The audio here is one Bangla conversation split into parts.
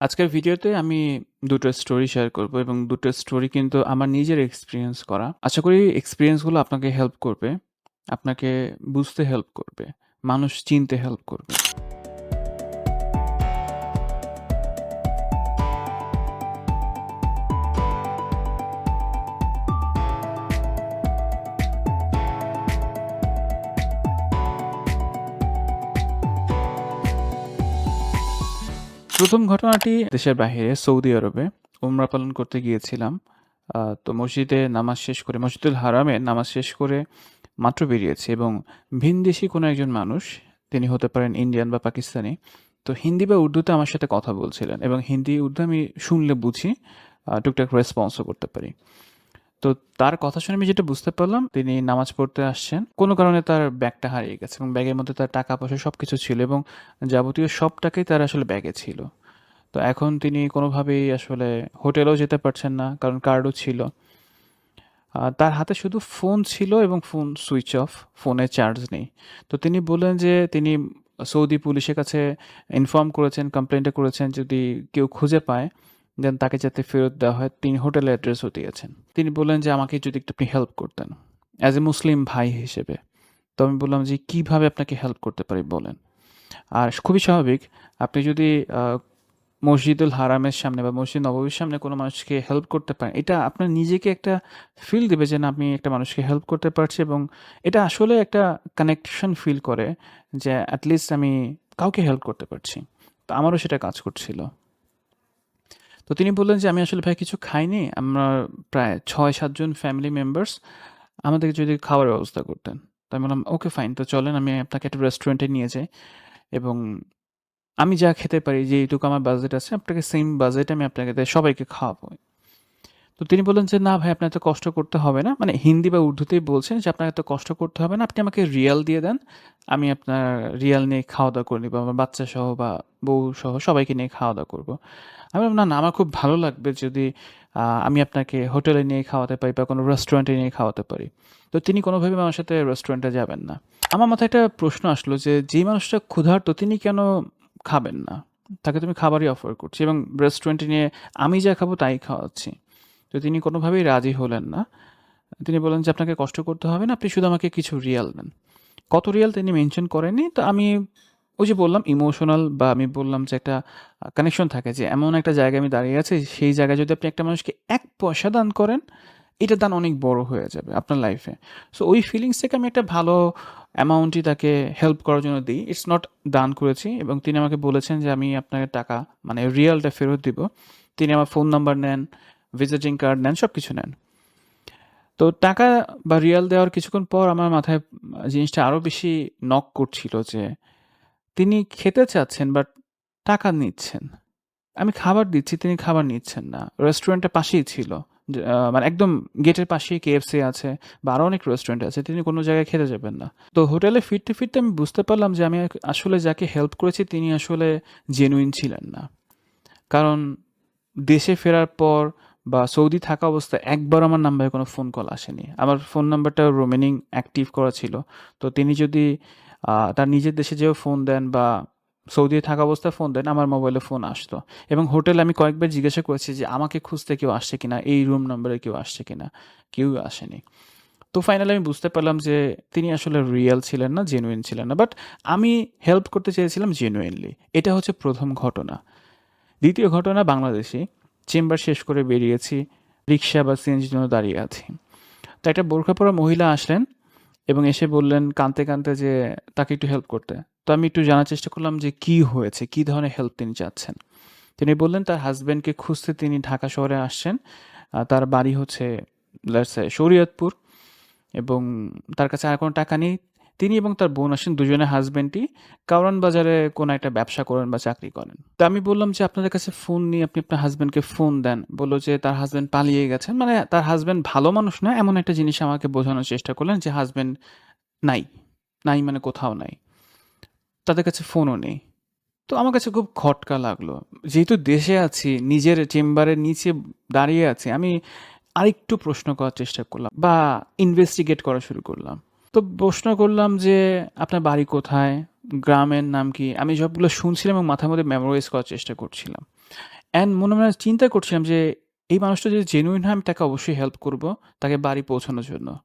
আজকের ভিডিওতে আমি দুটো স্টোরি শেয়ার করব এবং দুটো স্টোরি কিন্তু আমার নিজের এক্সপিরিয়েন্স করা। আশা করি এক্সপিরিয়েন্সগুলো আপনাকে হেল্প করবে। আপনাকে বুঝতে হেল্প করবে। মানুষ চিনতে হেল্প করবে। প্রথম ঘটনাটি দেশের বাহিরে সৌদি আরবে উমরা পালন করতে গিয়েছিলাম। তো মসজিদে নামাজ শেষ করে মসজিদুল হারামে নামাজ শেষ করে মাত্র বেরিয়েছে এবং ভিনদেশি কোনো একজন মানুষ, তিনি হতে পারেন ইন্ডিয়ান বা পাকিস্তানি। তো হিন্দি বা উর্দুতে আমার সাথে কথা বলছিলেন এবং হিন্দি, উর্দু আমি শুনলে বুঝি, টুকটাক রেসপন্সও করতে পারি। তো তার কথা শুনে আমি যেটা বুঝতে পারলাম, তিনি নামাজ পড়তে আসছেন। কোনো কারণে তার ব্যাগটা হারিয়ে গেছে এবং ব্যাগের মধ্যে তার টাকা-পয়সা সব কিছু ছিল এবং যাবতীয় সব টাকাই তার আসলে ব্যাগে ছিল। তো এখন তিনি কোনোভাবেই আসলে হোটেলেও যেতে পারছেন না, কারণ কার্ডও ছিল। তার হাতে শুধু ফোন ছিল এবং ফোন সুইচ অফ, ফোনে চার্জ নেই। তো তিনি বললেন যে তিনি সৌদি পুলিশের কাছে ইনফর্ম করেছেন, কমপ্লেইনটা করেছেন যদি কেউ খুঁজে পায়, দেন তাকে যাতে ফেরত দেওয়া হয়। তিনি হোটেলের অ্যাড্রেসও দিয়েছেন। তিনি বললেন যে আমাকে যদি একটু আপনি হেল্প করতেন, অ্যাজ এ মুসলিম ভাই হিসেবে। তো আমি বললাম যে কীভাবে আপনাকে হেল্প করতে পারি বলেন। আর খুবই স্বাভাবিক আপনি যদি মসজিদুল হারামের সামনে বা মসজিদ নববীর সামনে কোনো মানুষকে হেল্প করতে পারেন, এটা আপনার নিজেকে একটা ফিল দিবে যে না আমি একটা মানুষকে হেল্প করতে পারছি এবং এটা আসলে একটা কানেকশন ফিল করে যে এট লিস্ট আমি কাউকে হেল্প করতে পারছি। তো আমারও সেটা কাজ করছিল। তো তিনি বললেন যে, আমি আসলে ভাই কিছু খাইনি। আমরা প্রায় ছয় সাতজন ফ্যামিলি মেম্বার্স। আমাদেরকে যদি খাওয়ার ব্যবস্থা করতেন। তো আমি বললাম, ওকে ফাইন তো চলেন, আমি আপনাকে একটা রেস্টুরেন্টে নিয়ে যাই এবং আমি যা খেতে পারি যেটুকু আমার বাজেট আছে, আপনাকে সেম বাজেটে আমি আপনাকে সবাইকে খাওয়াবো। তো তিনি বললেন যে না ভাই আপনার এত কষ্ট করতে হবে না। মানে হিন্দি বা উর্দুতেই বলছেন যে আপনার এত কষ্ট করতে হবে না। আপনি আমাকে রিয়াল দিয়ে দেন। আমি আপনার রিয়াল নিয়ে খাওয়া-দাওয়া করে নিবো। আমার বাচ্চা সহ বা বউ-সহ সবাইকে নিয়ে খাওয়া-দাওয়া করব আমি বললাম না, না আমার খুব ভালো লাগবে যদি আমি আপনাকে হোটেলে নিয়ে খাওয়াতে পারি বা কোনো রেস্টুরেন্টে নিয়ে খাওয়াতে পারি। তো তিনি কোনোভাবেই আমার সাথে রেস্টুরেন্টে যাবেন না। আমার মাথায় একটা প্রশ্ন আসলো যে যেই মানুষটা ক্ষুধার্ত তিনি কেন খাবেন না? তাকে তো আমি খাবারই অফার করছি এবং রেস্টুরেন্টে নিয়ে আমি যা খাব তাই খাওয়াচ্ছি। তো তিনি কোনোভাবেই রাজি হলেন না। তিনি বললেন যে আপনাকে কষ্ট করতে হবে না। আপনি শুধু আমাকে কিছু রিয়াল দেন। কত রিয়াল তিনি মেনশন করেননি। তো আমি ওই যে বললাম ইমোশনাল বা আমি বললাম যে একটা কানেকশন থাকে যে এমন একটা জায়গায় আমি দাঁড়িয়ে আছি সেই জায়গায় যদি আপনি একটা মানুষকে এক পয়সা দান করেন, এটা দান অনেক বড় হয়ে যাবে আপনার লাইফে। সো ওই ফিলিংস থেকে আমি একটা ভালো অ্যামাউন্টই তাকে হেল্প করার জন্য দিই। ইটস নট দান করেছি এবং তিনি আমাকে বলেছেন যে আমি আপনাকে টাকা মানে রিয়ালটা ফেরত দিব। তিনি আমার ফোন নাম্বার নেন, ভিজিটিং কার্ড নেন, সব কিছু নেন। তো টাকা বা রিয়াল দেওয়ার কিছুক্ষণ পর আমার মাথায় জিনিসটা আরও বেশি নক করছিল যে তিনি খেতে চাচ্ছেন বাট টাকা নিচ্ছেন। আমি খাবার দিচ্ছি, তিনি খাবার নিচ্ছেন না। রেস্টুরেন্টের পাশেই ছিল। মানে একদম গেটের পাশেই KFC আছে বা আরও অনেক রেস্টুরেন্ট আছে। তিনি কোনো জায়গায় খেতে যাবেন না। তো হোটেলে ফিরতে, ফিরতে আমি বুঝতে পারলাম যে আমি আসলে যাকে হেল্প করেছি তিনি আসলে জেনুইন ছিলেন না। কারণ দেশে ফেরার পর বা সৌদি থাকা অবস্থায় একবার আমার নাম্বারে কোনো ফোন কল আসেনি। আমার ফোন নাম্বারটা রোমেনিং অ্যাক্টিভ করা ছিল। তো তিনি যদি তার নিজের দেশে যেয়েও ফোন দেন বা সৌদি থাকা অবস্থায় ফোন দেন, আমার মোবাইলে ফোন আসতো। এবং হোটেল আমি কয়েকবার জিজ্ঞাসা করেছি যে আমাকে খুঁজতে কেউ আসছে কিনা? এই রুম নম্বরে কেউ আসছে কিনা? কেউ আসেনি। তো ফাইনালি আমি বুঝতে পারলাম যে তিনি আসলে রিয়াল ছিলেন না, জেনুইন ছিলেন না। বাট আমি হেল্প করতে চেয়েছিলাম জেনুইনলি। এটা হচ্ছে প্রথম ঘটনা। দ্বিতীয় ঘটনা বাংলাদেশী। চেম্বার শেষ করে বেরিয়েছি। রিক্সা বা সিএনজির জন্য দাঁড়িয়ে আছি। তো একটা বোরখা পরা মহিলা আসলেন এবং এসে বললেন কাঁদতে, কাঁদতে যে তাকে একটু হেল্প করতে। তো আমি একটু জানার চেষ্টা করলাম যে কি হয়েছে? কি ধরনের হেল্প তিনি চাচ্ছেন? তিনি বললেন তার হাসব্যান্ডকে খুঁজতে তিনি ঢাকা শহরে আসছেন। তার বাড়ি হচ্ছে শরীয়তপুর এবং তার কাছে আর কোনো টাকা নেই। তিনি এবং তার বোন আসেন দুজনে হাসব্যান্ডই কারওয়ান বাজারে কোনো একটা ব্যবসা করেন বা চাকরি করেন। তো আমি বললাম যে আপনাদের কাছে ফোন নিয়ে আপনি আপনার হাজব্যান্ডকে ফোন দেন। বলল যে তার হাজব্যান্ড পালিয়ে গেছেন। মানে তার হাজব্যান্ড ভালো মানুষ না এমন একটা জিনিস আমাকে বোঝানোর চেষ্টা করলেন যে হাসব্যান্ড নাই। নাই মানে কোথাও নাই। তাদের কাছে ফোনও নেই। তো আমার কাছে খুব খটকা লাগল। যেহেতু দেশে আছি, নিজের চেম্বারের নিচে দাঁড়িয়ে আছি, আমি আরেকটু প্রশ্ন করার চেষ্টা করলাম বা ইনভেস্টিগেট করা শুরু করলাম। তো প্রশ্ন করলাম যে আপনার বাড়ি কোথায়? গ্রামের নাম কি? আমি সবগুলো শুনছিলাম এবং মাথার মধ্যে মেমোরাইজ করার চেষ্টা করছিলাম। অ্যান্ড মনে, মনে চিন্তা করছিলাম যে এই মানুষটা যদি জেনুইন হয় আমি তাকে অবশ্যই হেল্প করব তাকে বাড়ি পৌঁছানোর জন্য।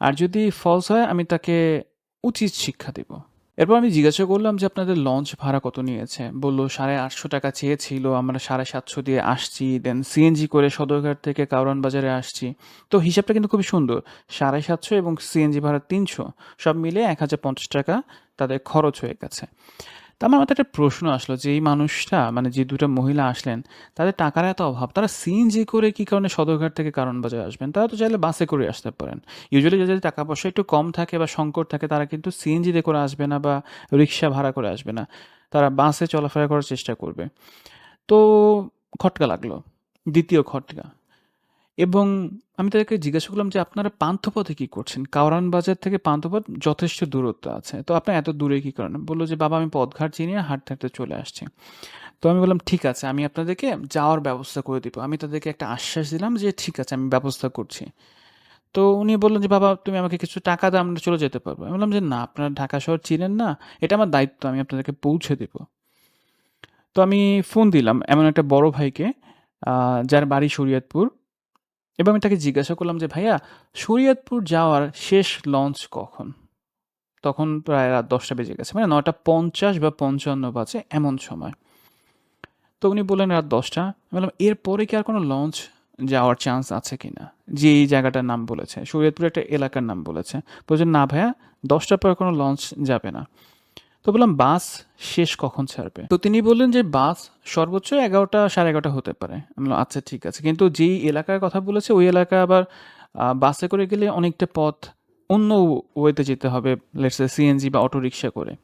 আর যদি ফলস হয় আমি তাকে উচিত শিক্ষা দিব। এরপর আমি জিজ্ঞাসা করলাম যে, "আপনাদের লঞ্চ ভাড়া কত নিয়েছে?" বলল সাড়ে আটশো টাকা চেয়েছিল। আমরা ৭৫০ দিয়ে আসছি। দেন সিএনজি করে সদরঘাট থেকে কারওয়ান বাজারে আসছি।" তো হিসাবটা কিন্তু খুবই সুন্দর। ৭৫০ এবং সিএনজি ভাড়া ৩০০ সব মিলিয়ে ৳১,০৫০ তাদের খরচ হয়ে গেছে। তো আমার মাথায় একটা প্রশ্ন আসলো যে এই মানুষটা মানে যে ২ টা মহিলা আসলেন, তাদের টাকার এত অভাব। তারা সিএনজি করে কি কারণে সদরঘাট থেকে কারণ বাজারে আসবেন? তারা তো চাইলে বাসে করে আসতে পারেন। ইউজুয়ালি যাদের টাকা পয়সা একটু কম থাকে বা সংকট থাকে তারা কিন্তু সিএনজিতে করে আসবে না বা রিক্সা ভাড়া করে আসবে না। তারা বাসে চলাফেরা করার চেষ্টা করবে। তো খটকা লাগল। দ্বিতীয় খটকা। এবং আমি তাদেরকে জিজ্ঞাসা করলাম যে, "আপনারা পান্থপথে কি করছেন? কারওয়ান বাজার থেকে পান্থপথ যথেষ্ট দূরত্ব আছে। তো আপনারা এত দূরে কি করেন?" বলল যে, "বাবা আমি পথঘাট চিনি হাঁটতে, হাঁটতে চলে আসছি।" তো আমি বললাম, "ঠিক আছে, আমি আপনাদেরকে যাওয়ার ব্যবস্থা করে দিব।" আমি তাদেরকে একটা আশ্বাস দিলাম যে, "ঠিক আছে, আমি ব্যবস্থা করছি।" তো উনি বললেন যে, "বাবা তুমি আমাকে কিছু টাকা দাও, আমরা চলে যেতে পারব।" আমি বললাম যে, "না, আপনারা ঢাকা শহর চিনেন না। এটা আমার দায়িত্ব। আমি আপনাদেরকে পৌঁছে দিব।" তো আমি ফোন দিলাম এমন একটা বড় ভাইকে যার বাড়ি শরীয়তপুর এবং আমি তাকে জিজ্ঞাসা করলাম যে, "ভাইয়া শরীয়তপুর যাওয়ার শেষ লঞ্চ কখন?" তখন প্রায় রাত ১০টা বেজে গেছে। মানে ৯টা ৫০ বা ৫৫ বাজে এমন সময়। তো উনি বললেন রাত ১০টা। আমি বললাম, "এরপরে কি আর কোনো লঞ্চ যাওয়ার চান্স আছে কিনা?" যে এই জায়গাটার নাম বলেছে। শরীয়তপুরের একটা এলাকার নাম বলেছে। বলছেন, "না ভাইয়া ১০টার পরে কোনো লঞ্চ যাবে না।" তো বললাম, "বাস শেষ কখন ছাড়বে?" তো তিনি বললেন যে, "বাস সর্বোচ্চ ১১টা ১১:৩০ হতে পারে।" আমি "আচ্ছা ঠিক আছে।" কিন্তু যেই এলাকার কথা বলেছে ওই এলাকায় আবার বাসে করে গেলে অনেকটা পথ অন্য ওয়েতে যেতে হবে। লেটস সিএনজি বা অটোরিকশা করে।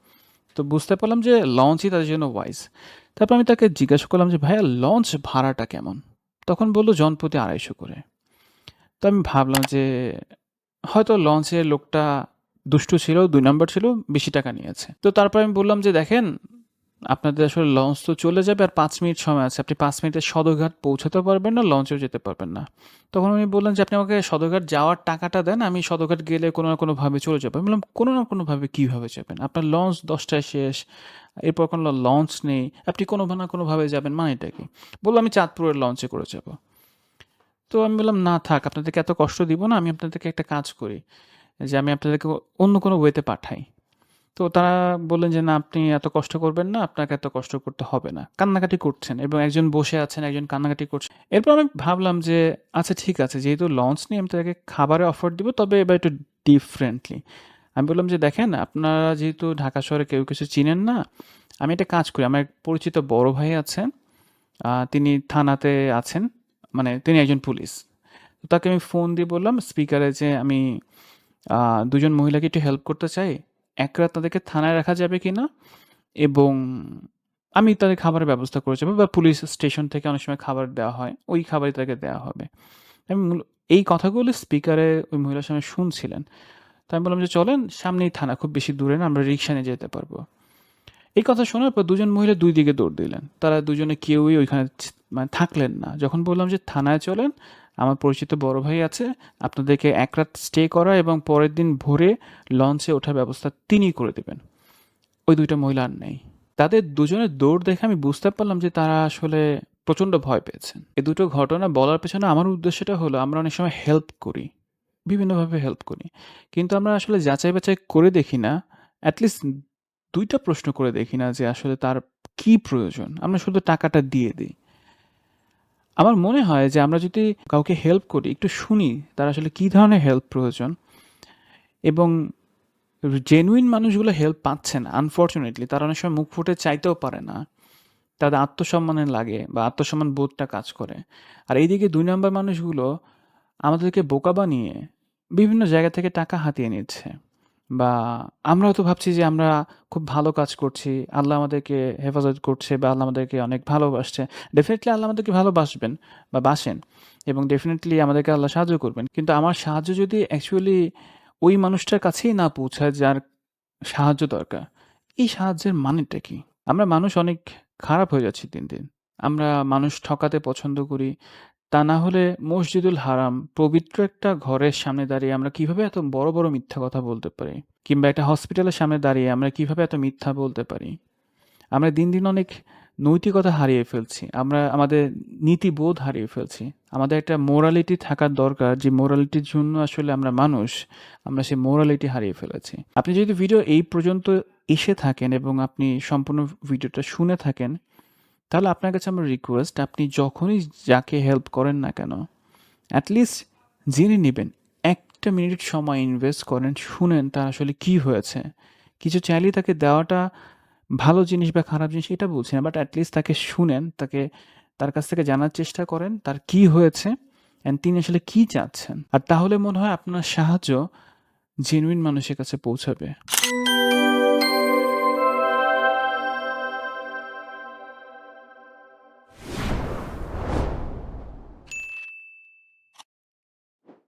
তো বুঝতে পারলাম যে লঞ্চই তাদের জন্য ওয়াইজ। তারপর আমি তাকে জিজ্ঞাসা করলাম যে, "ভাইয়া লঞ্চ ভাড়াটা কেমন?" তখন বলল "জনপ্রতি ২৫০ করে।" তো আমি ভাবলাম যে হয়তো লঞ্চের লোকটা দুষ্টু ছিল, দুই নাম্বার ছিল, বেশি টাকা নিয়েছে। তো তারপর আমি বললাম যে, "দেখেন, আপনাদের আসলে লঞ্চ তো চলে যাবে আর পাঁচ মিনিট সময় আছে। আপনি পাঁচ মিনিটে সদরঘাট পৌঁছাতেও পারবেন না, লঞ্চেও যেতে পারবেন না।" তখন উনি বললেন যে, "আপনি আমাকে সদরঘাট যাওয়ার টাকাটা দেন, আমি সদরঘাট গেলে কোনো না কোনোভাবে চলে যাব।" আমি বললাম, "কোনো না কোনোভাবে কীভাবে যাবেন? আপনার লঞ্চ ১০টায় শেষ, এরপর কোনো লঞ্চ নেই। আপনি কোনো না কোনোভাবে যাবেন মানেটা কি?" বলল, "আমি চাঁদপুরের লঞ্চে করে যাব তো আমি বললাম, "না থাক, আপনাদেরকে এত কষ্ট দিব না। আমি আপনাদেরকে একটা কাজ করি যে আমি আপনাদেরকে অন্য কোনো ওয়েতে পাঠাই।" তো তারা বললেন যে, "না, আপনি এত কষ্ট করবেন না। আপনাকে এত কষ্ট করতে হবে না।" কান্নাকাটি করছেন এবং একজন বসে আছেন, একজন কান্নাকাটি করছেন। এরপর আমি ভাবলাম যে, "আচ্ছা ঠিক আছে, যেহেতু লঞ্চ নিয়ে আমি তাদেরকে খাবারে অফার দিব, তবে এবার একটু ডিফারেন্টলি।" আমি বললাম যে, "দেখেন, আপনারা যেহেতু ঢাকা শহরে কেউ কিছু চিনেন না, আমি একটা কাজ করি। আমার এক পরিচিত বড় ভাই আছেন। তিনি থানাতে আছেন। মানে তিনি একজন পুলিশ। তাকে আমি ফোন দিয়ে বললাম স্পিকারে যে, "আমি আ ২ জন মহিলাকে একটু হেল্প করতে চাই। এক রাত তাদেরকে থানায় রাখা যাবে কি না এবং আমি তাদের খাবারের ব্যবস্থা করে যাব বা পুলিশ স্টেশন থেকে অনেক সময় খাবার দেওয়া হয়। ওই খাবারই তাদেরকে দেওয়া হবে।" আমি এই কথাগুলো স্পিকারে ওই মহিলার সামনে শুনছিলেন। তো আমি বললাম যে, "চলেন, সামনেই থানা। খুব বেশি দূরে না। আমরা রিক্সা নিয়ে যেতে পারব।" এই কথা শোনার পর দুজন মহিলা দুই দিকে দৌড় দিলেন। তারা দুজনে কেউই ওইখানে মানে থাকলেন না। যখন বললাম যে, "থানায় চলেন, আমার পরিচিত বড় ভাই আছে। আপনাদেরকে এক রাত স্টে করা এবং পরের দিন ভোরে লঞ্চে ওঠার ব্যবস্থা তিনি করে দেবেন ওই দুইটা মহিলা আর নেই। তাদের দুজনের দৌড় দেখে আমি বুঝতে পারলাম যে তারা আসলে প্রচণ্ড ভয় পেয়েছেন। এই দুটো ঘটনা বলার পেছনে আমার উদ্দেশ্যটা হলো, আমরা অনেক সময় হেল্প করি। বিভিন্নভাবে হেল্প করি। কিন্তু আমরা আসলে যাচাই-বাছাই করে দেখি না। এট লিস্ট ২ প্রশ্ন করে দেখি না যে আসলে তার কী প্রয়োজন? আমরা শুধু টাকাটা দিয়ে দিই। আমার মনে হয় যে আমরা যদি কাউকে হেল্প করি, একটু শুনি তার আসলে কী ধরনের হেল্প প্রয়োজন এবং জেনুইন মানুষগুলো হেল্প পাচ্ছেন আনফরচুনেটলি তারা অনেক সময় মুখ ফুটে চাইতেও পারে না। তাদের আত্মসম্মানে লাগে বা আত্মসম্মান বোধটা কাজ করে। আর এইদিকে দুই নম্বর মানুষগুলো আমাদেরকে বোকা বানিয়ে বিভিন্ন জায়গা থেকে টাকা হাতিয়ে নিচ্ছে। বা আমরা হয়তো ভাবছি যে আমরা খুব ভালো কাজ করছি। আল্লাহ আমাদেরকে হেফাজত করছে বা আল্লাহ আমাদেরকে অনেক ভালোবাসছে। ডেফিনেটলি আল্লাহ আমাদেরকে ভালোবাসবেন বা বাসেন এবং ডেফিনেটলি আমাদেরকে আল্লাহ সাহায্য করবেন। কিন্তু আমার সাহায্য যদি অ্যাকচুয়ালি ওই মানুষটার কাছেই না পৌঁছায় যার সাহায্য দরকার, এই সাহায্যের মানেটা কি? আমরা মানুষ অনেক খারাপ হয়ে যাচ্ছি দিন, দিন। আমরা মানুষ ঠকাতে পছন্দ করি। তা না হলে মসজিদুল হারাম পবিত্র একটা ঘরের সামনে দাঁড়িয়ে আমরা কীভাবে এত বড়, বড় মিথ্যা কথা বলতে পারি? কিংবা একটা হসপিটালের সামনে দাঁড়িয়ে আমরা কীভাবে এত মিথ্যা বলতে পারি? আমরা দিন, দিন অনেক নৈতিকতা হারিয়ে ফেলছি। আমরা আমাদের নীতিবোধ হারিয়ে ফেলছি। আমাদের একটা মোরালিটি থাকার দরকার যে মোরালিটির জন্য আসলে আমরা মানুষ। আমরা সেই মোরালিটি হারিয়ে ফেলেছি। আপনি যদি ভিডিও এই পর্যন্ত এসে থাকেন এবং আপনি সম্পূর্ণ ভিডিওটা শুনে থাকেন, তাহলে আপনার কাছে আমার রিকোয়েস্ট আপনি যখনই যাকে হেল্প করেন না কেন, এট লিস্ট জেনে নিবেন। একটা মিনিট সময় ইনভেস্ট করেন, শুনেন তার আসলে কি হয়েছে। কিছু চাইলেই তাকে দেওয়াটা ভালো জিনিস বা খারাপ জিনিস এটা বলছি না। বাট এট লিস্ট তাকে শুনেন, তাকে তার কাছ থেকে জানার চেষ্টা করেন তার কি হয়েছে অ্যান্ড তিনি আসলে কি চাচ্ছেন। আর তাহলে মনে হয় আপনার সাহায্য জেনুইন মানুষের কাছে পৌঁছাবে।